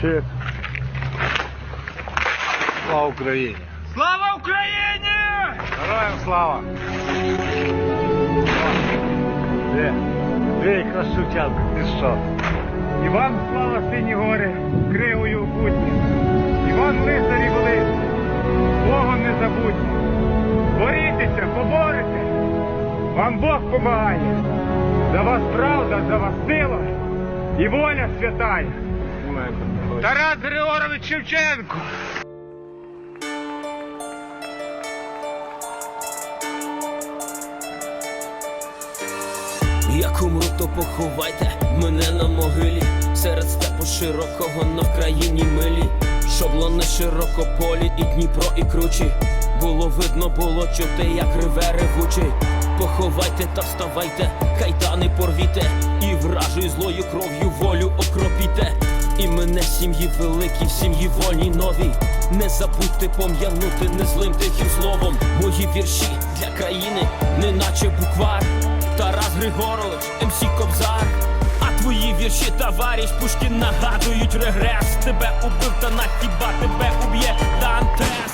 Чит. Слава Україні! Слава Україні! Героям слава! Де? Де Красутянко, ти що? І вам слава сині гори, кривою будні. І вам лицарі були, Богом не забудьте. Борітеся, поборете. Вам Бог помагає. За вас правда, за вас сила і воля святая. Тарас Григорович Шевченко. Як умру, то поховайте мене на могилі Серед степу широкого на Вкраїні милі. Шоблони широкополі і Дніпро, і кручі. Було видно, було чути, як реве ревучий Поховайте та вставайте, кайдани порвіте. І вражою злою кров'ю сім'ї великі, в сім'ї вольній новій Не забудьте пом'янути незлим тихим словом Мої вірші для країни, неначе буквар Тарас Григорович, МС Кобзар. А твої вірші, товариш Пушкін нагадують регрес. Тебе убив, та на хіба тебе уб'є Дантес.